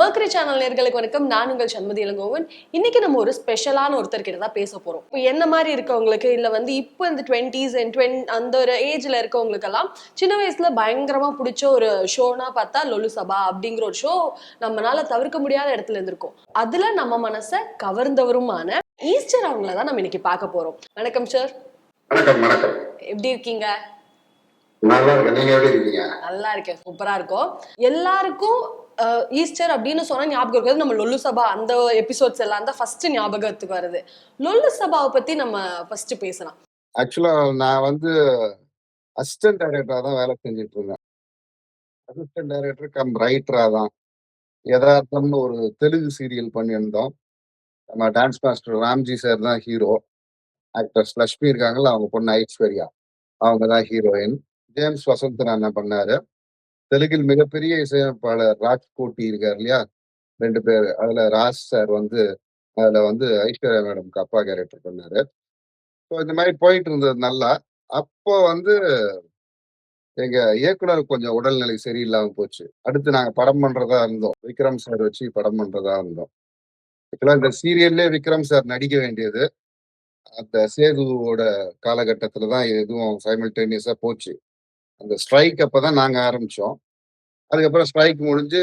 Mercury channel நேர்களுக்கு வணக்கம். நான் உங்கள் சண்மதி இளங்கோவன். இன்னைக்கு நம்ம ஒரு ஸ்பெஷலான ஒருத்தர் கிட்ட தான் பேச போறோம். இப்போ என்ன மாதிரி இருக்கவங்களுக்கு இல்ல வந்து இப்போ இந்த டுவெண்ட்டீஸ் அண்ட் டுவென் அந்த ஒரு ஏஜ்ல இருக்கவங்களுக்கெல்லாம் சின்ன வயசுல பயங்கரமா பிடிச்ச ஒரு ஷோனா பார்த்தா லொலு சபா அப்படிங்கிற ஒரு ஷோ நம்மளால தவிர்க்க முடியாத இடத்துல இருந்திருக்கும். அதுல நம்ம மனசை கவர்ந்தவருமான ஈஸ்டர் அவங்கள தான் நம்ம இன்னைக்கு பார்க்க போறோம். வணக்கம் சார் வணக்கம் வணக்கம். எப்படி இருக்கீங்க? நல்லா இருக்கேன். நீங்க எப்படி இருக்கீங்க? நல்லா இருக்கேன். சூப்பரா இருக்கும். எல்லாருக்கும் ஈஸ்டர் அப்படின்னு சொன்னால் ஞாபகம் இருக்கிறது நம்ம லொல்லு சபா அந்த எபிசோட்ஸ் எல்லாம் தான் ஃபர்ஸ்ட் ஞாபகத்துக்கு வருது. லொல்லு சபாவை பத்தி நம்ம ஃபர்ஸ்ட் பேசலாம். ஆக்சுவலா நான் வந்து அசிஸ்டன்ட் டைரக்டரா தான் வேலை செஞ்சுட்டு இருந்தேன். அசிஸ்டன்ட் டைரக்டர் கம் ரைட்டரா தான். யதார்த்தம்னு ஒரு தெலுங்கு சீரியல் பண்ணியிருந்தோம். நம்ம டான்ஸ் மாஸ்டர் ராம்ஜி சார் தான் ஹீரோ ஆக்டர்ஸ் லக்ஷ்மி இருக்காங்கல்ல அவங்க பொண்ணு ஐஸ்வர்யா. அவங்க தான் ஹீரோயின் ஜேம்ஸ் வசந்த் என்ன பண்ணாரு. தெலுங்கில் மிகப்பெரிய இசையமைப்பாளர் ராஜ் கோட்டி இருக்கார் இல்லையா? ரெண்டு பேர். அதுல ராஜ் சார் வந்து அதுல வந்து ஐஸ்வர்யா மேடம்க்கு அப்பா கேரக்டர் பண்ணாரு. ஸோ இந்த மாதிரி போயிட்டு இருந்தது நல்லா. அப்போ வந்து எங்க இயக்குனர் கொஞ்சம் உடல்நிலை சரியில்லாம போச்சு. அடுத்து நாங்க படம் பண்றதா இருந்தோம். விக்ரம் சார் வச்சு படம் பண்றதா இருந்தோம். ஆக்சுவலா இந்த சீரியல்லே விக்ரம் சார் நடிக்க வேண்டியது அந்த சேதுவோட காலகட்டத்துல தான் எதுவும் சைமல்டேனியஸா போச்சு. அந்த ஸ்ட்ரைக் அப்பதான் நாங்க ஆரம்பிச்சோம். அதுக்கப்புறம் ஸ்ட்ரைக் முடிஞ்சு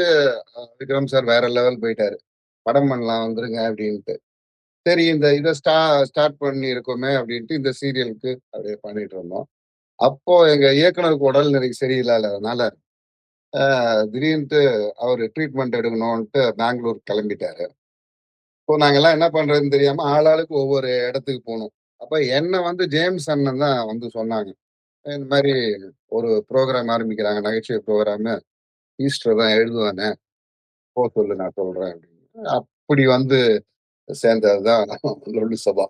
விக்ரம் சார் வேற லெவல் போயிட்டாரு. படம் பண்ணலாம் வந்துருங்க அப்படின்ட்டு. சரி இந்த இதை ஸ்டா ஸ்டார்ட் பண்ணி இருக்கோமே அப்படின்ட்டு இந்த சீரியலுக்கு அப்படியே பண்ணிட்டு இருந்தோம். அப்போ எங்க இயக்குனருக்கு உடல் நிலை சரியில்லாததுனால திடீர்னுட்டு அவர் ட்ரீட்மெண்ட் எடுக்கணும்ன்ட்டு பெங்களூர் கிளம்பிட்டாரு. இப்போ நாங்கெல்லாம் என்ன பண்றதுன்னு தெரியாம ஆளாளுக்கு ஒவ்வொரு இடத்துக்கு போகணும் அப்ப என்ன வந்து ஜேம்ஸ் அண்ணன் தான் வந்து சொன்னாங்க. இந்த மாதிரி ஒரு ப்ரோக்ராம் ஆரம்பிக்கிறாங்க நகைச்சுவை ப்ரோக்ராம் ஈஸ்டர் தான் எழுதுவானே. போ சொல்லு நான் சொல்றேன் அப்படின்னு. அப்படி வந்து சேர்ந்ததுதான் லொல்லு சபா.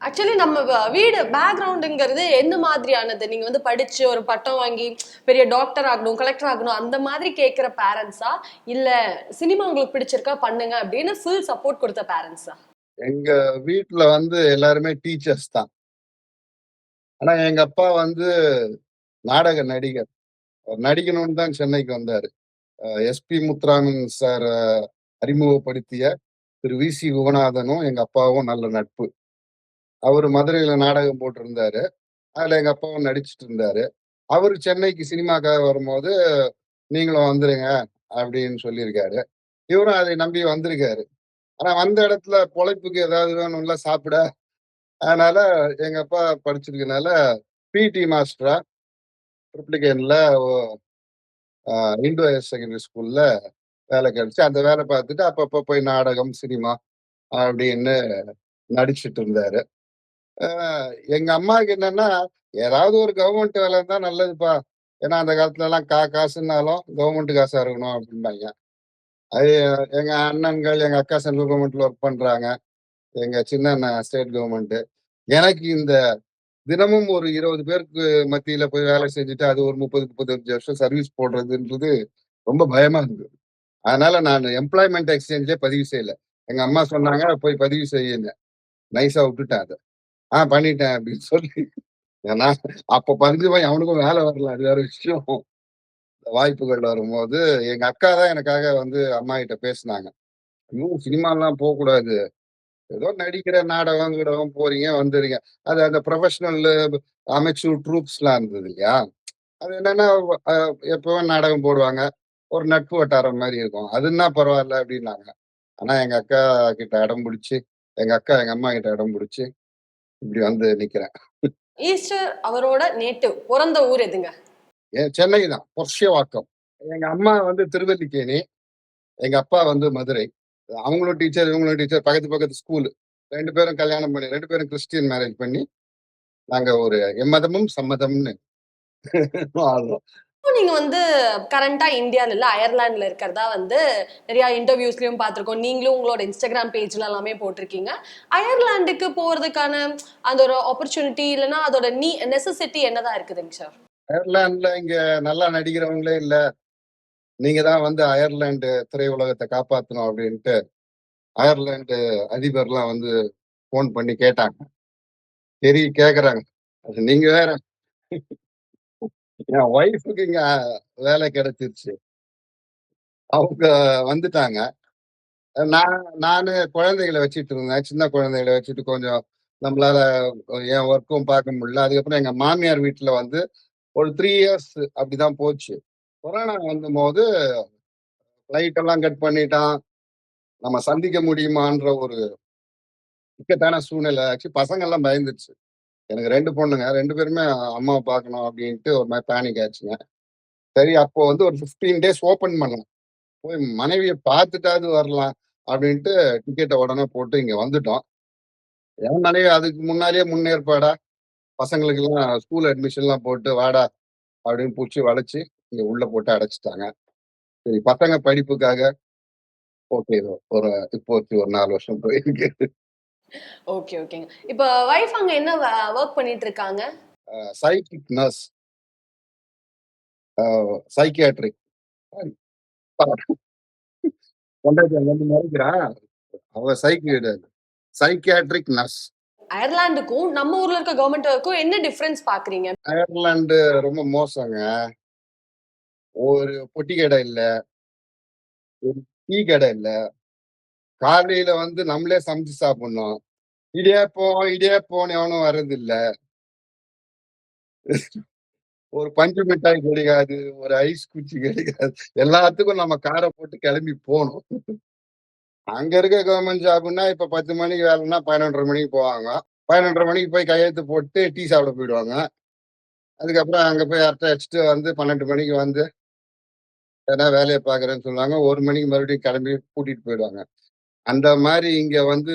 ஆக்சுவலி நம்ம வீடு பேக்ரவுண்டுங்கிறது எந்த மாதிரியானது? நீங்க வந்து படிச்சு ஒரு பட்டம் வாங்கி பெரிய டாக்டர் ஆகணும் கலெக்டர் ஆகணும் அந்த மாதிரி கேட்கிற பேரண்ட்ஸா இல்ல சினிமா உங்களுக்கு பிடிச்சிருக்கா? பண்ணுங்க அப்படின்னு ஃபுல் சப்போர்ட் கொடுத்த பேரண்ட்ஸா எங்க வீட்ல வந்து எல்லாருமே டீச்சர்ஸ் தான். ஆனா எங்க அப்பா வந்து நாடக நடிகர். அவர் நடிக்கணும்னு தான் சென்னைக்கு வந்தாரு. எஸ்பி முத்துராமன் சார் அறிமுகப்படுத்திய திரு வி சி குகநாதனும் எங்க அப்பாவும் நல்ல நட்பு. அவர் மதுரையில நாடகம் போட்டிருந்தாரு. அதுல எங்க அப்பாவும் நடிச்சிட்டு இருந்தாரு. அவர் சென்னைக்கு சினிமாக்காக வரும்போது நீங்களும் வந்துருங்க அப்படின்னு சொல்லியிருக்காரு. இவரும் அதை நம்பி வந்திருக்காரு. ஆனா வந்த இடத்துல பொழைப்புக்கு ஏதாவது வேணும்ல சாப்பிட. அதனால எங்க அப்பா படிச்சிருக்கனால பிடி மாஸ்டரா ட்ரிப்ளிகேன்ல இண்டோ ஹையர் செகண்டரி ஸ்கூல்ல வேலை கிடைச்சு அந்த வேலை பார்த்துட்டு அப்பப்போ போய் நாடகம் சினிமா அப்படின்னு நடிச்சிட்டு இருந்தாரு. ஆஹ் எங்க அம்மாவுக்கு என்னன்னா ஏதாவது ஒரு கவர்மெண்ட் வேலை இருந்தா நல்லதுப்பா. ஏன்னா அந்த காலத்துல எல்லாம் கா காசுன்னாலும் கவர்மெண்ட் காசா இருக்கணும் அப்படின்னாங்க அது எங்க அண்ணன்கள் எங்க அக்கா சென்ட்ரல் கவர்மெண்ட்ல ஒர்க் பண்றாங்க. எங்க சின்ன அண்ணன் ஸ்டேட் கவர்மெண்ட் எனக்கு இந்த தினமும் ஒரு இருபது பேருக்கு மத்தியில போய் வேலை செஞ்சுட்டு அது ஒரு முப்பது முப்பத்தஞ்சு வருஷம் சர்வீஸ் போடுறதுன்றது ரொம்ப பயமா இருந்தது. அதனால நான் எம்ப்ளாய்மெண்ட் எக்ஸ்சேஞ்சே பதிவு செய்யல. எங்க அம்மா சொன்னாங்க போய் பதிவு செய்யுங்க. நைஸா விட்டுட்டேன் அதை. ஆ பண்ணிட்டேன். அப்படின்னு சொல்லி ஏன்னா அப்ப பதிவு பண்ணி அவனுக்கும் வேலை வரல. அது வேற விஷயம். வாய்ப்புகள் வரும்போது எங்க அக்கா தான் எனக்காக வந்து அம்மா கிட்ட பேசினாங்க. இன்னும் சினிமாலாம் போக கூடாது ஏதோ நடிக்கிற நாடகம் கிடகம் போறீங்க வந்துடுங்க அது அந்த ப்ரொஃபஷனல் அமைச்சூர் ட்ரூப்ஸ்லாம் இருந்தது இல்லையா? அது என்னன்னா எப்பவும் நாடகம் போடுவாங்க. ஒரு நட்பு வட்டாரம் மாதிரி இருக்கும். அதுன்னா பரவாயில்ல அப்படின்னாங்க. ஆனா எங்க அக்கா கிட்ட இடம் பிடிச்சி எங்க அக்கா எங்க அம்மா கிட்ட இடம் பிடிச்சி இப்படி வந்து நிக்கிறேன். ஈஸ்டர் அவரோட நேட்டிவ் பிறந்த ஊர் எதுங்க? சென்னை தான். பொர்ஷியவாக்கம் எங்க அம்மா வந்து திருவல்லிக்கேணி எங்க அப்பா வந்து மதுரை. அவங்களும் டீச்சர் இவங்களும் டீச்சர் பக்கத்து பக்கத்து ஸ்கூல் ரெண்டு பேரும் கல்யாணம் பண்ணி ரெண்டு பேரும் கிறிஸ்டியன் மேரேஜ் பண்ணி நாங்க ஒரு எம்மதமும் சம்மதம்னு. வாழ்றோம் நீங்க வந்து கரண்டா இந்தியால இல்ல அயர்லாந்துல இருக்கிறதா வந்து நிறைய இன்டர்வியூஸ்லயும் பார்த்திருக்கோம். நீங்களும் உங்களோட இன்ஸ்டாகிராம் பேஜ்ல எல்லாமே போட்டிருக்கீங்க. அயர்லாந்துக்கு போறதுக்கான அந்த ஒரு ஆப்பர்ச்சுனிட்டி இல்லைன்னா அதோட நீ நெசசிட்டி என்னதான் இருக்குதுங்க சார் அயர்லாந்துல இங்க நல்லா நடிக்கிறவங்களே இல்ல. நீங்க தான் வந்து அயர்லாண்டு திரையுலகத்தை காப்பாற்றணும் அப்படின்ட்டு அயர்லாண்டு அதிபர்லாம் வந்து ஃபோன் பண்ணி கேட்டாங்க சரி கேக்குறாங்க அது நீங்க வேற என் ஒய்ஃபுக்கு இங்க வேலை கிடைச்சிருச்சு அவங்க வந்துட்டாங்க நான் நானு குழந்தைகளை வச்சுட்டு இருந்தேன். சின்ன குழந்தைகளை வச்சுட்டு கொஞ்சம் நம்மளால என் ஒர்க்கும் பார்க்க முடியல. அதுக்கப்புறம் எங்க மாமியார் வீட்டில் வந்து ஒரு த்ரீ இயர்ஸ் அப்படிதான் போச்சு. கொரோனா வந்தபோது ஃப்ளைட் எல்லாம் கட் பண்ணிட்டான். நம்ம சந்திக்க முடியுமான்ற ஒரு இக்கட்டான சூழ்நிலை ஆச்சு. பசங்கள்லாம் பயந்துருச்சு. எனக்கு 2 பொண்ணுங்க. 2 பேருமே அம்மாவ பார்க்கணும் அப்படின்ட்டு ஒரு மாரி பேனிக் ஆச்சுங்க. சரி அப்போ வந்து ஒரு 15 டேஸ் ஓப்பன் பண்ணோம். போய் மனைவிய பார்த்துட்டாவது வரலாம் அப்படின்ட்டு டிக்கெட்ட உடனே போட்டு இங்க வந்துட்டோம். என் மனைவி அதுக்கு முன்னாடியே முன்னேற்பாடா பசங்களுக்கெல்லாம் ஸ்கூல் அட்மிஷன்லாம் போட்டு வாடா அப்படின்னு புடிச்சு வளச்சு இங்க உள்ள போட்டு அடைச்சுட்டாங்க. சரி பசங்க படிப்புக்காக ஓகே ஒரு இப்போதைக்கு ஒரு 4 வருஷம் போயிருக்கு. ஓகே, ஓகேங்க. இப்ப வைஃப் அங்க என்ன வ வொர்க் பண்ணிட்டு இருக்காங்க? Psychic nurse. சைக்கியாட்ரிக். அவ சைக்கிடு சைக்கியாட்ரிக் நர்ஸ். அயர்லாந்துக்கும், நம்ம ஊர்ல இருக்க கவர்ன்மெண்ட் ஒர்க்கும் என்ன டிஃபரன்ஸ் பார்க்குறீங்க? அயர்லாந்து ரொம்ப மோசங்க. ஒரு பொட்டி கடை இல்ல. ஒரு டீ கடை இல்ல. காலையில வந்து நம்மளே சமைச்சு சாப்பிடணும். இடியாப்பம், இடியாப்பம்ன்னு எவனும் வர்றதில்ல. ஒரு பஞ்சு மிட்டாய் கிடைக்காது. ஒரு ஐஸ் குச்சி கிடைக்காது. எல்லாத்துக்கும் நம்ம கார போட்டு கிளம்பி போணும். அங்க இருக்க கவர்ன்மெண்ட் ஜாப்ன்னா இப்ப 10 மணிக்கு வேலைன்னா 11:30 மணிக்கு போவாங்க. 11:30 மணிக்கு போய் கையெழுத்து போட்டு டீ சாப்பிட போயிடுவாங்க. அதுக்கப்புறம் அங்க போய் அரட்டை அடிச்சுட்டு வந்து 12 மணிக்கு வந்து எதனா வேலைய பார்க்குறேன்னு சொல்லுவாங்க. 1 மணிக்கு மறுபடியும் கிளம்பி கூட்டிட்டு போயிடுவாங்க. அந்த மாரி இங்க வந்து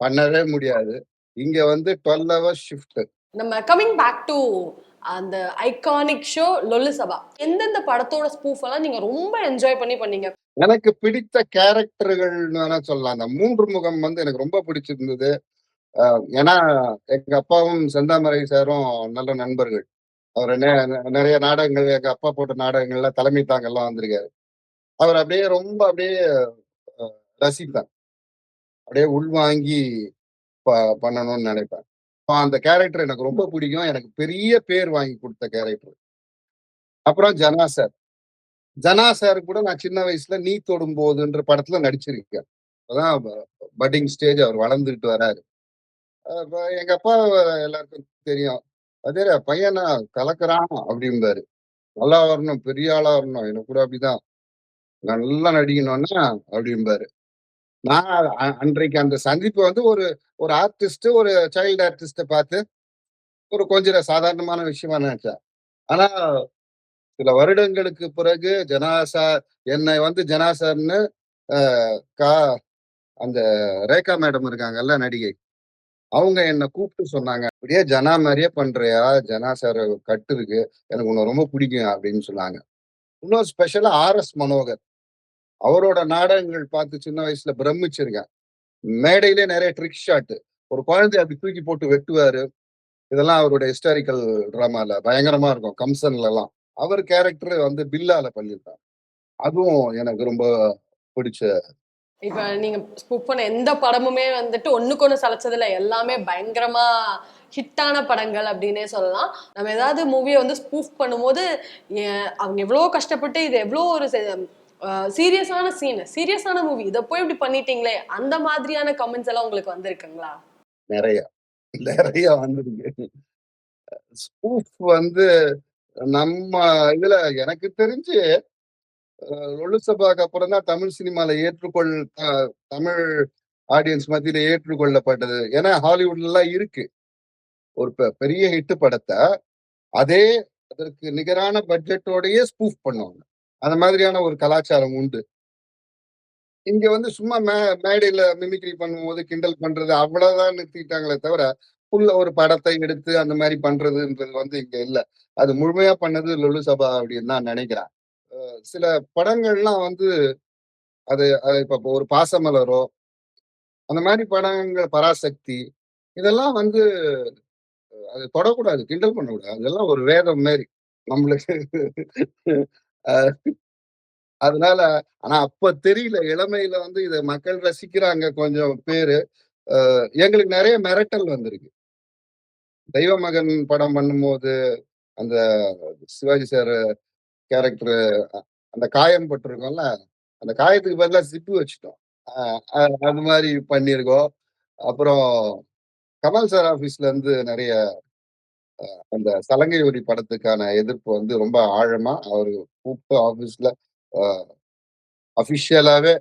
பண்ணவே முடியாது. இங்க வந்து 12 ஹவர்ஸ் ஷிஃப்ட். நம்ம கமிங் பேக் டூ அந்த ஐகானிக் ஷோ லொல்லு சபா. எந்தெந்த படத்தோட ஸ்பூஃப் எல்லாம் நீங்க ரொம்ப என்ஜாய் பண்ணி பண்ணீங்க? எனக்கு பிடித்த கேரக்டர்கள்னு வேணா சொல்லலாம். அந்த 3 முகம் வந்து எனக்கு ரொம்ப பிடிச்சிருந்தது. ஏன்னா எங்க அப்பாவும் செந்தாமரை சாரும் நல்ல நண்பர்கள். அவர் நெ நிறைய நாடகங்கள் எங்க அப்பா போட்ட நாடகங்கள்ல தலைமை தாங்கெல்லாம் வந்திருக்காரு. அவர் அப்படியே ரொம்ப அப்படியே ரசித்தான் ரசிப்பேன். அப்படியே உள்வாங்கி ப பண்ணணும்னு நினைப்பேன். அந்த கேரக்டர் எனக்கு ரொம்ப பிடிக்கும். எனக்கு பெரிய பேர் வாங்கி குடுத்த கேரக்டர். அப்புறம் ஜனா சார். ஜனா சார் கூட நான் சின்ன வயசுல நீ தொடும் போதுன்ற படத்துல நடிச்சிருக்கேன். அப்பதான் பட்டிங் ஸ்டேஜ் அவர் வளர்ந்துட்டு வராரு. எங்க அப்பா எல்லாருக்கும் தெரியும். அதே பையனை கலக்குறான்" அப்படிம்பாரு. "நல்லா வரணும், பெரிய ஆளா வரணும். எனக்கு கூட அப்படிதான். நல்லா நடிக்கணும்னா" அப்படிம்பாரு. நான் அ அன்றைக்கு அந்த சந்திப்பு வந்து ஒரு ஒரு ஆர்டிஸ்ட், ஒரு சைல்டு ஆர்டிஸ்ட பார்த்து ஒரு கொஞ்சம் சாதாரணமான விஷயமா நினைச்சேன். ஆனா சில வருடங்களுக்கு பிறகு ஜனாசா என்னை வந்து ஜனாசார்னு அஹ் கா அந்த ரேகா மேடம் இருக்காங்கல்ல நடிகை. அவங்க என்னை கூப்பிட்டு சொன்னாங்க. "அப்படியே ஜனா மாதிரியே பண்றியா? ஜனா சார் கட்டு இருக்கு. எனக்கு உன்னை ரொம்ப பிடிக்கும்" அப்படின்னு சொன்னாங்க. இன்னும் ஸ்பெஷலா ஆர்.எஸ். மனோகர். அவரோட நாடகங்கள் பார்த்து சின்ன வயசுல பிரமிச்சிருக்கேன். மேடையிலே நிறைய ட்ரிக் ஷாட். ஒரு குழந்தைய அப்படி தூக்கி போட்டு வெட்டுவாரு. இதெல்லாம் அவரோட ஹிஸ்டாரிக்கல் ட்ராமால பயங்கரமா இருக்கும். கம்சன்லலாம். அவர் கேரக்டர் வந்து பில்லால பண்ணியிருப்பார். அதுவும் எனக்கு ரொம்ப பிடிச்ச இப்ப நீங்க ஸ்பூஃப் பண்ண எந்த படமுமே வந்துட்டு ஒண்ணுக்கு ஒண்ணு சளைச்சதில்ல. எல்லாமே பயங்கரமா ஹிட்டான படங்கள் அப்படின்னே சொல்லலாம். நம்ம ஏதாவது மூவியை வந்து ஸ்பூஃப் பண்ணும்போது, அவங்க எவ்வளோ கஷ்டப்பட்டு இது எவ்வளோ ஒரு சீரியஸான சீன், சீரியஸான மூவி. இதை போய் இப்படி பண்ணிட்டீங்களே! அந்த மாதிரியான கமெண்ட்ஸ் எல்லாம் உங்களுக்கு வந்திருக்குங்களா? நிறைய நிறைய வந்திருக்கு. ஸ்பூஃப் வந்து நம்ம இதுல எனக்கு தெரிஞ்சு லொல்லு சபாக்கு அப்புறம் தான் தமிழ் சினிமால ஏற்றுக்கொள் தமிழ் ஆடியன்ஸ் மத்தியில ஏற்றுக்கொள்ளப்பட்டது. ஏன்னா ஹாலிவுட்ல எல்லாம் இருக்கு. ஒரு பெ பெரிய ஹிட் படத்தை அதே அதற்கு நிகரான பட்ஜெட்டோடயே ஸ்பூஃப் பண்ணுவாங்க. அந்த மாதிரியான ஒரு கலாச்சாரம் உண்டு. இங்க வந்து சும்மா மே மேடையில மிமிக்ரி பண்ணும்போது கிண்டல் பண்றது அவ்வளவுதான் நிறுத்திட்டாங்களே தவிர, ஃபுல்லா ஒரு படத்தை எடுத்து அந்த மாதிரி பண்றதுன்றது வந்து இங்க இல்ல. அது முழுமையா பண்ணது லொல்லு சபா அப்படின்னு தான் நினைக்கிறேன் சில படங்கள்லாம் வந்து அது அது இப்ப ஒரு பாசமலரோ, அந்த மாதிரி படங்கள் பராசக்தி, இதெல்லாம் வந்து அது தொடக்கூடாது. கிண்டல் பண்ணக்கூடாது. அதெல்லாம் ஒரு வேதம் மாரி. நம்மளுக்கு அதனால ஆனா அப்ப தெரியல. இளமையில வந்து இத மக்கள் ரசிக்கிறாங்க கொஞ்சம் பேரு. எங்களுக்கு நிறைய மிரட்டல் வந்திருக்கு. தெய்வமகன் படம் பண்ணும்போது, அந்த சிவாஜி சார் கேரக்டர் அந்த காயம் பட்டிருக்கோம்ல அந்த காயத்துக்கு பதிலா சிப்பு வச்சுட்டோம். அது மாதிரி பண்ணியிருக்கோம். அப்புறம் கமல் சார் ஆஃபீஸ்ல இருந்து நிறைய அந்த சலங்கை ஒலி படத்துக்கான எதிர்ப்பு வந்து ரொம்ப ஆழமா அவரு கூப்பிட்டு ஆஃபீஸ்ல அ அஃபிஷியலாவே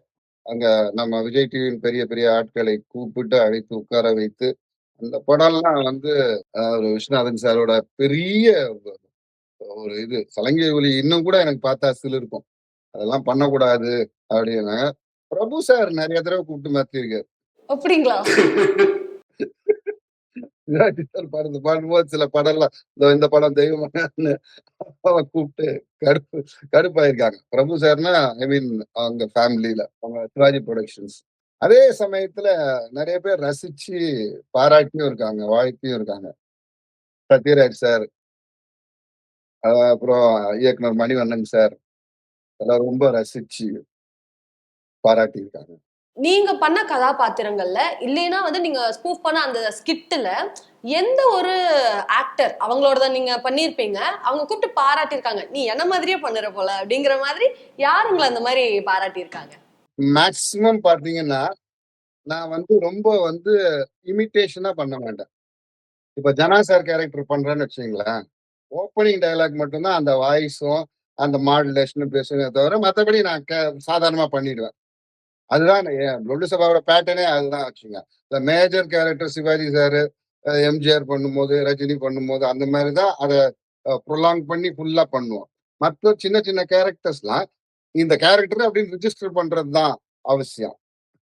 அங்க நம்ம விஜய் டிவியின் பெரிய பெரிய ஆட்களை கூப்பிட்டு அழைத்து உட்கார வைத்து, அந்த படம்லாம் வந்து விஸ்வநாதன் சாரோட பெரிய ஒரு இது சலங்கை ஒலி இன்னும் கூட எனக்கு பார்த்தா சிலிர்க்கும். அதெல்லாம் பண்ணக்கூடாது அப்படின்னு. பிரபு சார் நெறைய தடவ கூப்பிட்டு மாத்திருக்காரு. அப்படிங்களா? படத்த பாடும்போது சில படம்லாம் இதோ இந்த படம் தெய்வமகன்னு அப்பாவ கூப்பிட்டு கடுப்பு கடுப்பாயிருக்காங்க. பிரபு சார்னா ஐ மீன் அவங்க ஃபேமிலில அவங்க சிவாஜி புரொடக்ஷன்ஸ். அதே சமயத்துல நெறைய பேர் ரசிச்சு பாராட்டியும் இருக்காங்க, வாழ்த்தியும் இருக்காங்க. சத்யராஜ் சார். அப்புறம் இயக்குனர் மணிவண்ணன் சார். எல்லாம் ரொம்ப ரசிச்சு பாராட்டியிருக்காங்க. நீங்க பண்ண கதாபாத்திரங்கள்ல, இல்லைன்னா வந்து நீங்க ஸ்பூஃப் பண்ண அந்த ஸ்கிட்ல எந்த ஒரு ஆக்டர் அவங்களோடத நீங்க பண்ணியிருப்பீங்க. அவங்க கூப்பிட்டு பாராட்டியிருக்காங்க. "நீ என்ன மாதிரியே பண்ணுற போல" அப்படிங்கிற மாதிரி யார் உங்கள அந்த மாரி பாராட்டியிருக்காங்க? மேக்ஸிமம் பார்த்தீங்கன்னா, நான் வந்து ரொம்ப வந்து இமிட்டேஷனா பண்ண மாட்டேன். இப்ப ஜனா சார் கேரக்டர் பண்றேன்னு வச்சுக்கங்களேன், ஓப்பனிங் டயலாக் மட்டும்தான் அந்த வாய்ஸும், அந்த மாடுலேஷனும் பேசுவேனே தவிர, மற்றபடி நான் க சாதாரணமா பண்ணிடுவேன். அதுதான் என் லொல்லு சபாவோட பேட்டர்னே அதுதான் வச்சுங்க இந்த major character Sivaji sir MGR பண்ணும்போது, ரஜினி பண்ணும்போது, அந்த மாதிரி தான் அதை ப்ரொலாங் பண்ணி ஃபுல்லாக பண்ணுவோம். மற்ற சின்ன சின்ன கேரக்டர்ஸ்லாம், இந்த கேரக்டர் அப்படின்னு ரிஜிஸ்டர் பண்ணுறது தான் அவசியம்.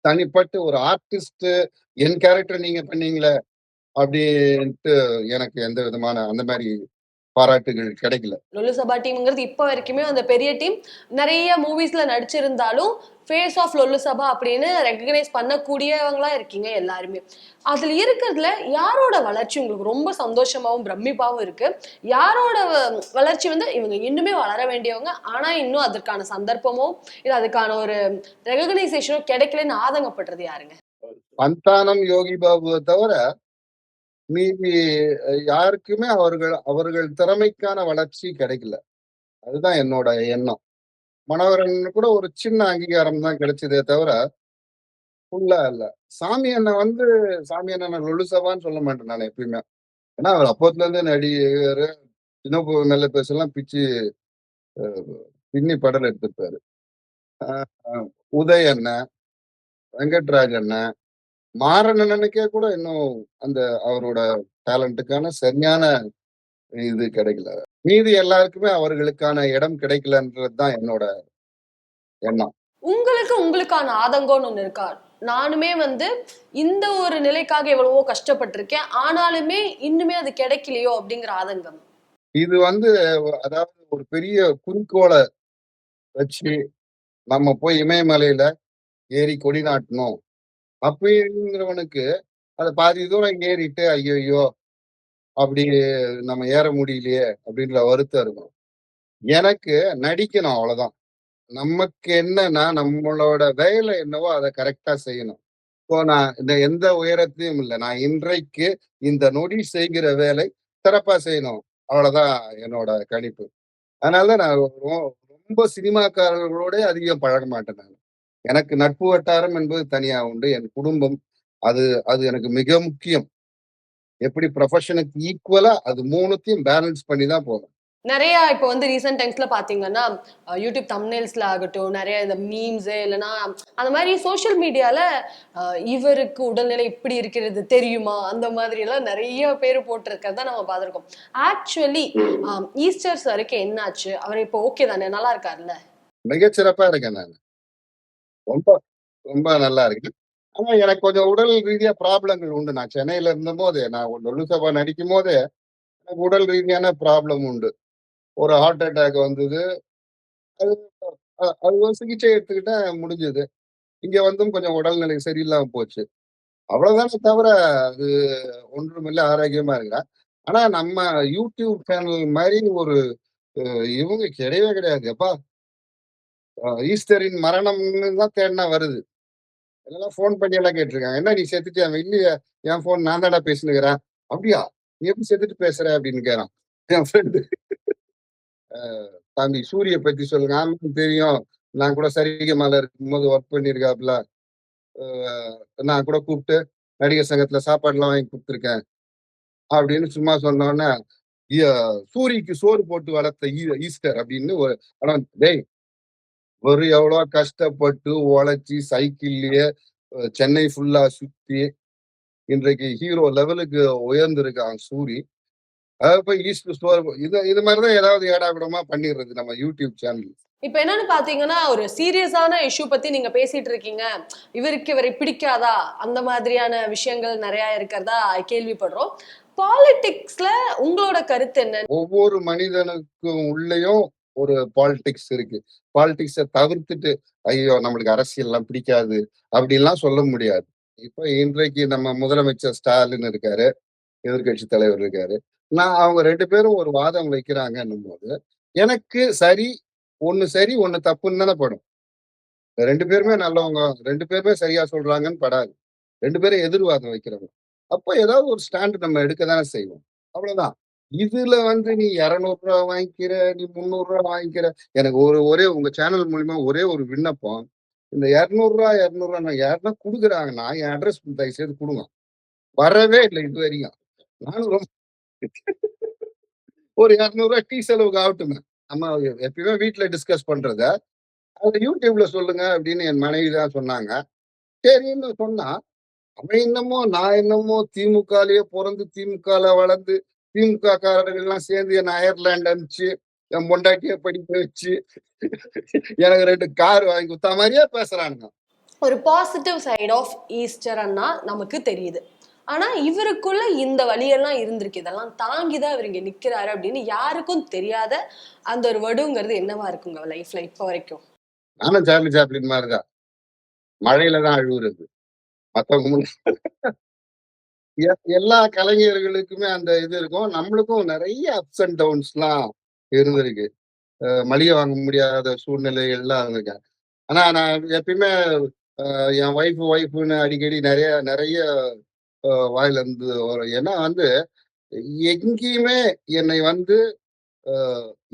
தனிப்பட்டு ஒரு ஆர்டிஸ்ட் என் கேரக்டர் நீங்க பண்ணீங்களே, அப்படின்ட்டு எனக்கு எந்த விதமான அந்த மாதிரி பாராட்டுகள் கிடைக்கல. லொல்லு சபா டீம்ங்கிறது இப்ப வரைக்குமே அந்த பெரிய டீம். நெறைய மூவிஸ்ல நடிச்சிருந்தாலும், ஃபேஸ் ஆஃப் லொல்லு சபா அப்படின்னு ரெகக்னைஸ் பண்ணக்கூடியவங்களா இருக்கீங்க எல்லாருமே. அதுல இருக்கிறதுல யாரோட வளர்ச்சி உங்களுக்கு ரொம்ப சந்தோஷமாவும், பிரமிப்பாவும் இருக்கு? யாரோட வளர்ச்சி வந்து இவங்க இன்னுமே வளர வேண்டியவங்க. ஆனா இன்னும் அதற்கான சந்தர்ப்பமோ, இல்ல அதுக்கான ஒரு ரெகக்னைசேஷனோ கிடைக்கலன்னு ஆதங்கப்படுறது யாருங்க? சந்தானம், யோகி பாபுவ தவிர, மீதி யாருக்குமே அவர்கள் அவர்கள் திறமைக்கான வளர்ச்சி கிடைக்கல. அதுதான் என்னோட எண்ணம். மனோகரன் கூட ஒரு சின்ன அங்கீகாரம் தான் கிடைச்சதே தவிர, ஃபுல்லா இல்ல. சாமி அண்ணன் வந்து சாமி அண்ணன் லொலுசவான்னு சொல்ல மாட்டேன் நான் எப்பயுமே. ஏன்னா, அவர் அப்போத்துலருந்தே நடிகரு, சின்ன நல்ல பேசலாம் பிச்சு பின்னி படல் எடுத்திருப்பாரு. உதய் அண்ணன், வெங்கட்ராஜ் அண்ணன், மாறன் அண்ணனுக்கே கூட இன்னும் அந்த அவரோட டேலண்ட்டுக்கான சரியான இது கிடைக்கல. மீதி எல்லாருக்குமே அவர்களுக்கான இடம் கிடைக்கலன்றது தான் என்னோட எண்ணம். உங்களுக்கு உங்களுக்கான ஆதங்கம்னு ஒண்ணு இருக்கா? நானுமே வந்து இந்த ஒரு நிலைக்காக எவ்வளவோ கஷ்டப்பட்டுருக்கேன். ஆனாலுமே இன்னுமே அது கிடைக்கலையோ அப்படிங்கிற ஆதங்கம். இது வந்து அதாவது ஒரு பெரிய குறிக்கோள வச்சு, நம்ம போய் இமயமலையில ஏறி கொடி நாட்டணும். அப்படிங்கிறவனுக்கு, அத பாதி தூரம் ஏறிட்டு, ஐய்யய்யோ! அப்படி நம்ம ஏற முடியலையே அப்படின்ற வருத்தம் இருக்கும். எனக்கு நடிக்கணும் அவ்வளவுதான் நமக்கு என்னன்னா, நம்மளோட வேலை என்னவோ அத கரெக்ட்டா செய்யணும். இப்போ நான் இந்த எந்த உயரத்திலயும் இல்ல. நான் இன்றைக்கு இந்த நொடி செய்கிற வேலை சிறப்பா செய்யணும். அவ்வளவுதான் என்னோட கணிப்பு. அதனால தான் நான் ரொ ரொம்ப சினிமாக்காரர்களோட அதிகம் பழக மாட்டேன் நானு. எனக்கு நட்பு வட்டாரம் என்பது தனியா உண்டு. என் குடும்பம் அது அது எனக்கு மிக முக்கியம். எப்படி ப்ரொஃபஷனுக்கு ஈக்குவலா அது 3த்தையும் பேலன்ஸ் பண்ணி தான் போவேன். நெறைய இப்ப வந்து ரீசென்ட் டைம்ஸ்ல பார்த்தீங்கன்னா, அ யூடியூப் தம்ப்நெயில்ஸ்ல ஆகட்டும், நெறைய இந்த மீம்ஸ் இல்லன்னா அந்த மாரி சோசியல் மீடியால இவருக்கு உடல்நிலை இப்படி இருக்கிறது தெரியுமா? அந்த மாதிரியெல்லாம் நெறைய பேரு போட்டிருக்கிறத நம்ம பார்த்துருக்கோம். ஆக்சுவலி அ ஈஸ்டர் சாருக்கு என்னாச்சு? அவர் இப்போ ஓகே தானே? நல்லா இருக்கார்ல? மிகச் சிறப்பா இருக்கேன் நானு. ரொம்ப ரொம்ப நல்லா இருக்கு ஆனா எனக்கு கொஞ்சம் உடல் ரீதியா ப்ராப்ளங்கள் உண்டு. நான் சென்னையில இருந்தபோது, நான் லொல்லு சபா நடிக்கும்போதே, எனக்கு உடல் ரீதியான ப்ராப்ளம் உண்டு. ஒரு ஹார்ட் அட்டாக் வந்தது. அது அது ஒரு சிகிச்சை எடுத்துக்கிட்டேன் முடிஞ்சது. இங்க வந்தும் கொஞ்சம் உடல்நிலை சரியில்லாம போச்சு. அவ்வளவுதானே தவிர, அது ஒன்றுமில்ல ஆரோக்கியமா இருக்கிறேன். ஆனா நம்ம யூடியூப் சேனல் மாதிரி ஒரு இவங்க கிடையவே கிடையாது. எப்பா ஈஸ்டரின் மரணம்னு தான் தேடினா வருது. எல்லாம் ஃபோன் பண்ணி எல்லாம் கேட்டிருக்காங்க "என்ன நீ செத்துட்டு அவன் "இல்லையே, என் ஃபோன் நான் தான்டா பேசினுக்கிறேன்." "அப்படியா? நீ எப்படி செத்துட்டு பேசுற?" அப்படின்னு கேட்கறான் என் ஃப்ரெண்டு. "தம்பி சூரிய பத்தி சொல்லுங்க." ஆமாம் தெரியும். நான் கூட சரிகமால இருக்கும்போது ஒர்க் பண்ணியிருக்காப்புல." நான் கூட கூப்பிட்டு நடிகர் சங்கத்துல சாப்பாடுலாம் வாங்கி கொடுத்துருக்கேன் அப்படின்னு சும்மா சொன்னோன்னே சூரியக்கு சோறு போட்டு வளர்த்த ஈஸ்டர் அப்படின்னு ஒரு படம் டேய் ஒரு எவ்வளோ கஷ்டப்பட்டு உழைச்சி சைக்கிள்லயே சென்னை ஃபுல்லா சுத்தி இன்றைக்கு ஹீரோ லெவலுக்கு உயர்ந்திருக்கான் சூரி. அப்ப ஈஸ்ட் ஸ்டோர் இது இது மாதிரிதான் ஏதாவது ஏடா கூடமா பண்ணிடுறது நம்ம யூடியூப் சேனல் இப்ப என்னன்னு பாத்தீங்கன்னா ஒரு சீரியஸான இஷ்யூ பத்தி நீங்க பேசிட்டு இருக்கீங்க இவருக்கு இவரை பிடிக்காதா? அந்த மாதிரியான விஷயங்கள் நிறைய இருக்கிறதா கேள்விப்படுறோம். பாலிடிக்ஸ்ல உங்களோட கருத்து என்ன? ஒவ்வொரு மனிதனுக்கும் உள்ளேயும் ஒரு பாலிடிக்ஸ் இருக்கு. பாலிடிக்ஸை தவிர்த்துட்டு ஐயோ நம்மளுக்கு அரசியல்லாம் பிடிக்காது அப்படின்லாம் சொல்ல முடியாது. இப்ப இன்றைக்கு நம்ம முதலமைச்சர் ஸ்டாலின் இருக்காரு எதிர்கட்சி தலைவர் இருக்காரு. நான் அவங்க ரெண்டு பேரும் ஒரு வாதம் வைக்கிறாங்கன்னும் போது எனக்கு சரி ஒண்ணு சரி ஒண்ணு தப்புன்னு தானே படும். ரெண்டு பேருமே நல்லவங்க ரெண்டு பேருமே சரியா சொல்றாங்கன்னு படாது. ரெண்டு பேரும் எதிர்வாதம் வைக்கிறவங்க. அப்போ ஏதாவது ஒரு ஸ்டாண்ட் நம்ம எடுக்க தானே செய்வோம். அவ்வளவுதான். இதுல வந்து நீ இருநூறு ரூபா வாங்கிக்கிற நீ முந்நூறு ரூபா வாங்கிக்கிற. எனக்கு ஒரு ஒரே உங்க சேனல் மூலியமா ஒரே ஒரு விண்ணப்பம். இந்த இரநூறுவா இரநூறுவா நான் யாருன்னா கொடுக்குறாங்கன்னா என் அட்ரஸ் தயவு செய்து கொடுங்க. வரவே இல்லை இது வரைக்கும். நானும் ரொம்ப ஒரு இரநூறுவா டீ செலவுக்கு ஆகட்டுமே. நம்ம எப்பயுமே வீட்டில் டிஸ்கஸ் பண்றத. அதை யூடியூப்ல சொல்லுங்க அப்படின்னு என் மனைவி தான் சொன்னாங்க. சரின்னு சொன்னா அவன் என்னமோ நான் என்னமோ திமுகலயே பிறந்து திமுகல வளர்ந்து திமுக காரர்கள்லாம் சேர்ந்து என்ன அயர்லாந்து அனுப்பிச்சு என் பொண்டாட்டிய படிக்க வச்சு எனக்கு ரெண்டு கார் வாங்கி கொடுத்த மாதிரியே பேசுறானுங்க. ஒரு பாசிட்டிவ் சைடு ஆஃப் ஈஸ்டர் அண்ணா நமக்கு தெரியுது. ஆனா இவருக்குள்ள இந்த வழியெல்லாம் இருந்திருக்கு. இதெல்லாம் தாங்கி தான் இவர் இங்க நிக்கிறாரு அப்படின்னு யாருக்கும் தெரியாத அந்த ஒரு வடுங்கிறது என்னவா இருக்குங்க லைஃப்ல இப்ப வரைக்கும்? நானும் சார்லி சாப்ளின் மாதிரிதான். மழையில தான் அழுகுறது மத்தவங்க எல்லா கலைஞர்களுக்குமே அந்த இது இருக்கும். நம்மளுக்கும் நிறைய அப்ஸ் அண்ட் டவுன்ஸ்லாம் இருந்திருக்கு. மளிகை வாங்க முடியாத சூழ்நிலை எல்லாம் இருந்திருக்கேன் ஆனா நான் எப்பயுமே என் ஒய்ஃப் ஒய்ஃப்னு அடிக்கடி நிறைய நிறைய வாயில இருந்து வரும். ஏன்னா வந்து எங்கேயுமே என்னை வந்து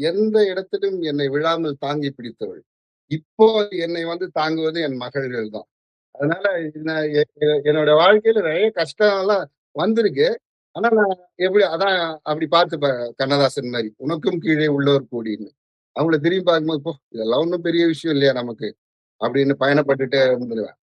எந்த இடத்திலும் என்னை விழாமல் தாங்கி பிடித்தவள். இப்போ என்னை வந்து தாங்குவது என் மகள்கள் தான் அதனால நான் எ- என்னோட வாழ்க்கையில நிறைய கஷ்டம் எல்லாம் வந்திருக்கு. ஆனா நான் எப்படி அதான் அப்படி பார்த்துப்பேன் கண்ணதாசன் மாதிரி உனக்கும் கீழே உள்ளவர் கூடின்னு. அவங்கள திரும்பி பார்க்கும்போது "போ, இதெல்லாம் ஒன்றும் பெரிய விஷயம் இல்லையா நமக்கு? அப்படின்னு பயணப்பட்டுட்டே இருந்துருவேன்.